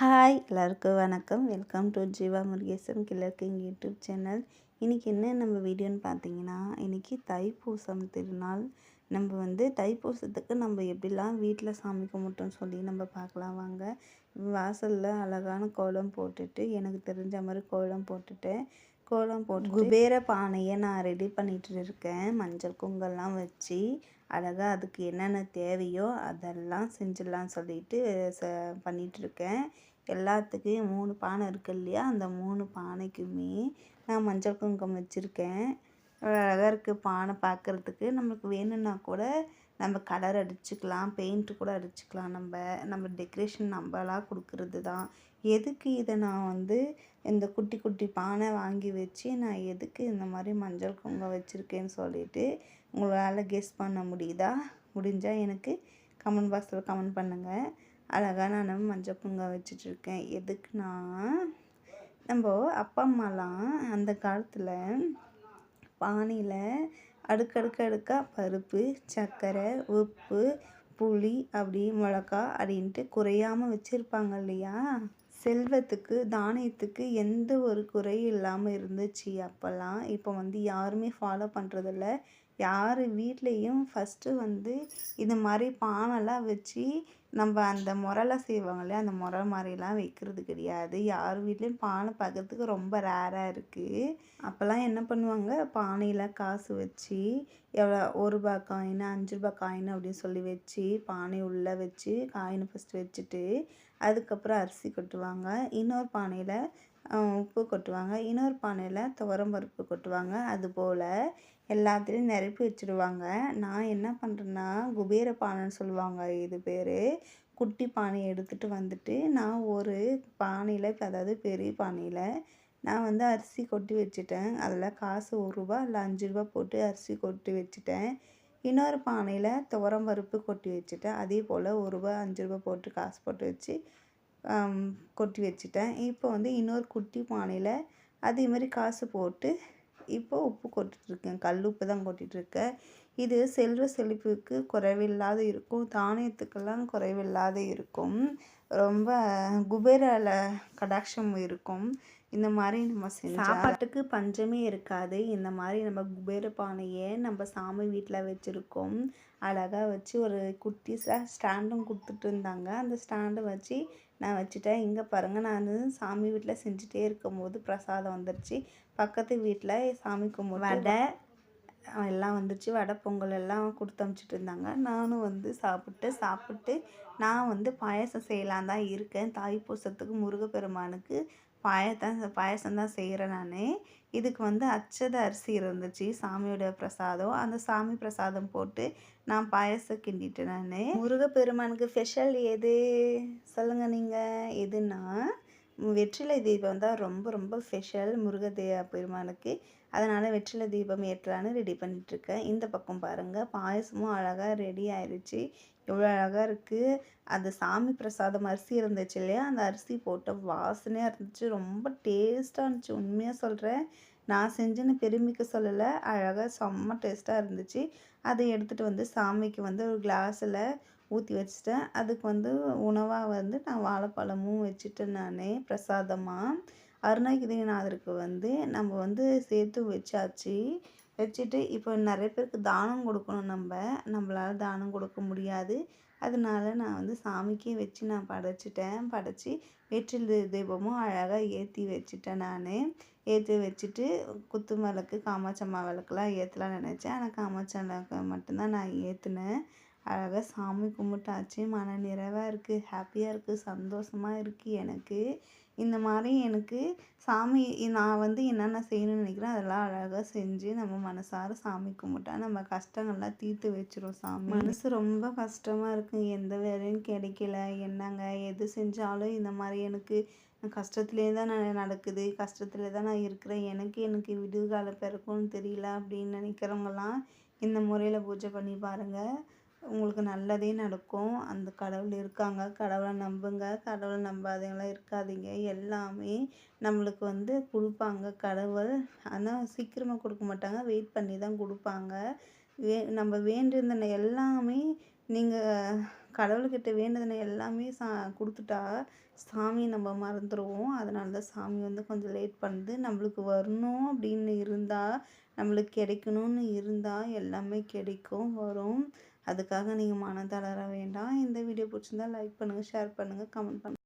Hi எல்லாருக்கும் வணக்கம். Welcome to Jeeva Murugesan killer king YouTube channel. இன்றைக்கி என்ன நம்ம வீடியோன்னு பார்த்தீங்கன்னா இன்றைக்கி தைப்பூசம் திருநாள். நம்ம வந்து தைப்பூசத்துக்கு நம்ம எப்படிலாம் வீட்டில் சாமி கும்பிட்டோம்னு சொல்லி நம்ம பார்க்கலாம். வாங்க. வாசலில் அழகான கோலம் போட்டுட்டு எனக்கு தெரிஞ்ச மாதிரி கோலம் போட்டுட்டு கோலம் போட்டு குபேர பானையை நான் ரெடி பண்ணிகிட்டு இருக்கேன். மஞ்சள் குங்கெல்லாம் வச்சு அழகாக அதுக்கு என்னென்ன தேவையோ அதெல்லாம் செஞ்சிடலாம் சொல்லிட்டு ச பண்ணிகிட்ருக்கேன் எல்லாத்துக்கும் மூணு பானை இருக்குது இல்லையா? அந்த மூணு பானைக்குமே நான் மஞ்சள் குங்குமம் வச்சுருக்கேன். அழகாக இருக்குது பானை பார்க்குறதுக்கு நம்மளுக்கு வேணும்னா கூட நம்ம கலர் அடிச்சுக்கலாம் பெயிண்ட்டு கூட அடிச்சுக்கலாம். நம்ம நம்ம டெக்ரேஷன் நம்மளாக கொடுக்குறது தான் எதுக்கு இதை நான் வந்து இந்த குட்டி குட்டி பானை வாங்கி வச்சு நான் எதுக்கு இந்த மாதிரி மஞ்சள் குங்குமம் வச்சுருக்கேன்னு சொல்லிவிட்டு உங்களால் கெஸ் பண்ண முடியுதா? முடிஞ்சால் எனக்கு கமெண்ட் பாக்ஸில் கமெண்ட் பண்ணுங்கள் அழகாக நான் மஞ்சள் குங்குமம் வச்சிட்ருக்கேன் எதுக்குன்னா நம்ம அப்பா அம்மாலாம் அந்த காலத்தில் பானையில் அடுக்கடுக்கு அடுக்காக பருப்பு சர்க்கரை உப்பு புளி அப்படி மிளகா அப்படின்ட்டு குறையாமல் வச்சுருப்பாங்க இல்லையா? செல்வத்துக்கு தானியத்துக்கு எந்த ஒரு குறையும் இல்லாமல் இருந்துச்சு அப்போல்லாம். இப்போ வந்து யாருமே ஃபாலோ பண்ணுறதில்ல யார் வீட்லேயும் ஃபஸ்ட்டு வந்து இது மாதிரி பானைலாம் வச்சு நம்ம அந்த முறைலாம் செய்வாங்களே அந்த முறை மாதிரிலாம் வைக்கிறது கிடையாது. யார் வீட்லேயும் பானை பார்க்குறதுக்கு ரொம்ப ரேராக இருக்குது அப்போல்லாம் என்ன பண்ணுவாங்க? பானையில் காசு வச்சு எவ்வளோ ஒரு ரூபா காயின் அஞ்சு ரூபா காயின் அப்படின்னு சொல்லி வச்சு பானை உள்ளே வச்சு காயினை ஃபஸ்ட்டு வச்சுட்டு அதுக்கப்புறம் அரிசி கொட்டுவாங்க. இன்னொரு பானையில் உப்பு கொட்டுவாங்க. இன்னொரு பானையில் துவரம்பருப்பு கொட்டுவாங்க. அதுபோல் எல்லாத்துலேயும் நிரப்பி வச்சுருவாங்க. நான் என்ன பண்ணுறேன்னா குபேர பானைன்னு சொல்லுவாங்க இது பேர். குட்டி பானையை எடுத்துகிட்டு வந்துட்டு நான் ஒரு பானையில் இப்போ அதாவது பெரிய பானையில் நான் வந்து அரிசி கொட்டி வச்சுட்டேன். அதில் காசு ஒரு ரூபா இல்லை அஞ்சு ரூபா போட்டு அரிசி கொட்டி வச்சுட்டேன். இன்னொரு பானையில் துவரம் பருப்பு கொட்டி வச்சுட்டேன். அதே போல் ஒரு ரூபா அஞ்சு ரூபா போட்டு காசு போட்டு வச்சு கொட்டி வச்சுட்டேன். இப்போ வந்து இன்னொரு குட்டி பானையில் அதே மாதிரி காசு போட்டு இப்போ உப்பு கொட்டிகிட்ருக்கேன் கல் உப்பு தான் கொட்டிகிட்ருக்கேன் இது செல்வ செழிப்புக்கு குறைவில்லாத இருக்கும். தானியத்துக்கெல்லாம் குறைவில்லாத இருக்கும். ரொம்ப குபேரால கடாட்சம் இருக்கும். இந்த மாதிரி நம்ம செஞ்சு சாப்பாட்டுக்கு பஞ்சமே இருக்காது. இந்த மாதிரி நம்ம குபேர பானையை நம்ம சாமி வீட்டில் வச்சுருக்கோம். அழகாக வச்சு ஒரு குட்டி ஸ்டாண்டும் கொடுத்துட்டு இருந்தாங்க. அந்த ஸ்டாண்டை வச்சு நான் வச்சுட்டேன். இங்கே பாருங்கள் நான் சாமி வீட்டில் செஞ்சுட்டே இருக்கும்போது பிரசாதம் வந்துடுச்சு பக்கத்து வீட்டில் சாமி கும்பிட்டு வடை. எல்லாம் வந்துச்சு வடை பொங்கல் எல்லாம் கொடுத்து அனுப்பிச்சிட்டு இருந்தாங்க. நானும் வந்து சாப்பிட்டு சாப்பிட்டு நான் வந்து பாயசம் செய்யலாம் தான் இருக்கேன் தாய்ப்பூசத்துக்கு முருகப்பெருமானுக்கு பாயத்தான் பாயசம் தான் செய்கிறேன் நான். இதுக்கு வந்து அச்சத அரிசி இருந்துச்சு சாமியோட பிரசாதம். அந்த சாமி பிரசாதம் போட்டு நான் பாயசம் கிண்டிட்டேன் நான். முருகப்பெருமானுக்கு ஸ்பெஷல் எது? சொல்லுங்கள் நீங்கள் எதுன்னா வெற்றிலை தீபம் தான் ரொம்ப ரொம்ப ஸ்பெஷல் முருகதேவா பெருமானுக்கு அதனால் வெற்றிலை தீபம் ஏற்றலான்னு ரெடி பண்ணிகிட்ருக்கேன் இந்த பக்கம் பாருங்கள் பாயசமும் அழகாக ரெடி ஆயிடுச்சு எவ்வளோ அழகாக இருக்குது அந்த சாமி பிரசாதம் அரிசி இருந்துச்சு இல்லையா? அந்த அரிசி போட்ட வாசனையாக இருந்துச்சு. ரொம்ப டேஸ்ட்டாக இருந்துச்சு. உண்மையாக சொல்கிறேன் நான் செஞ்சுன்னு பெருமிக்க சொல்லலை. அழகாக செம்ம டேஸ்ட்டாக இருந்துச்சு. அதை எடுத்துகிட்டு வந்து சாமிக்கு வந்து ஒரு கிளாஸில் ஊற்றி வச்சுட்டேன். அதுக்கு வந்து உணவாக வந்து நான் வாழைப்பழமும் வச்சுட்டேன் நான் பிரசாதமாக அருணகிரிநாதருக்கு வந்து நம்ம வந்து சேர்த்து வச்சாச்சு. வச்சுட்டு இப்போ நிறைய பேருக்கு தானம் கொடுக்கணும் நம்ம. நம்மளால் தானம் கொடுக்க முடியாது. அதனால நான் வந்து சாமிக்கே வச்சு நான் படைச்சிட்டேன். படைச்சி வெற்றில் தீபமும் அழகாக ஏற்றி வச்சுட்டேன் நான். ஏற்றி வச்சுட்டு குத்து விளக்கு காமாட்சம்மா விளக்குலாம் ஏற்றலாம் நினச்சேன். ஆனால் காமாட்சம்மா மட்டும்தான் நான் ஏற்றினேன் அழகாக சாமி கும்பிட்டாச்சு. மன நிறைவாக இருக்குது ஹாப்பியாக இருக்குது சந்தோஷமாக இருக்குது எனக்கு. இந்த மாதிரி எனக்கு சாமி நான் வந்து என்னென்ன செய்யணும்னு நினைக்கிறேன் அதெல்லாம் அழகாக செஞ்சு நம்ம மனசார சாமி கும்பிட்டா நம்ம கஷ்டங்கள்லாம் தீர்த்து வச்சிரும் சாமி. மனசு ரொம்ப கஷ்டமாக இருக்குது எந்த வேலையும் கிடைக்கல. என்னங்க எது செஞ்சாலும் இந்த மாதிரி எனக்கு கஷ்டத்துலேயே தான் நான் நடக்குது. கஷ்டத்துல தான் நான் இருக்கிறேன். எனக்கு எனக்கு விடுகாலம் பிறக்கும்னு தெரியல அப்படின்னு நினைக்கிறவங்கலாம் இந்த முறையில் பூஜை பண்ணி பாருங்கள் உங்களுக்கு நல்லதே நடக்கும். அந்த கடவுள் இருக்காங்க. கடவுளை நம்புங்க. கடவுளை நம்பாதவங்களாம் இருக்காதீங்க. எல்லாமே நம்மளுக்கு வந்து கொடுப்பாங்க. கடவுள் ஆனால் சீக்கிரமாக கொடுக்க மாட்டாங்க. வெயிட் பண்ணி தான் கொடுப்பாங்க. வே நம்ம வேண்டியிருந்த எல்லாமே நீங்கள் கடவுள்கிட்ட வேண்டுதனை எல்லாமே சா கொடுத்துட்டா சாமி நம்ம மறந்துடுவோம் அதனால தான் சாமி வந்து கொஞ்சம் லேட் பண்ணுது. நம்மளுக்கு வரணும் அப்படின்னு இருந்தால் நம்மளுக்கு கிடைக்கணும்னு இருந்தால் எல்லாமே கிடைக்கும் வரும். அதுக்காக நீங்கள் மனம் தளர வேண்டாம். இந்த வீடியோ பிடிச்சிருந்தா லைக் பண்ணுங்கள் ஷேர் பண்ணுங்கள் கமெண்ட் பண்ணுங்கள்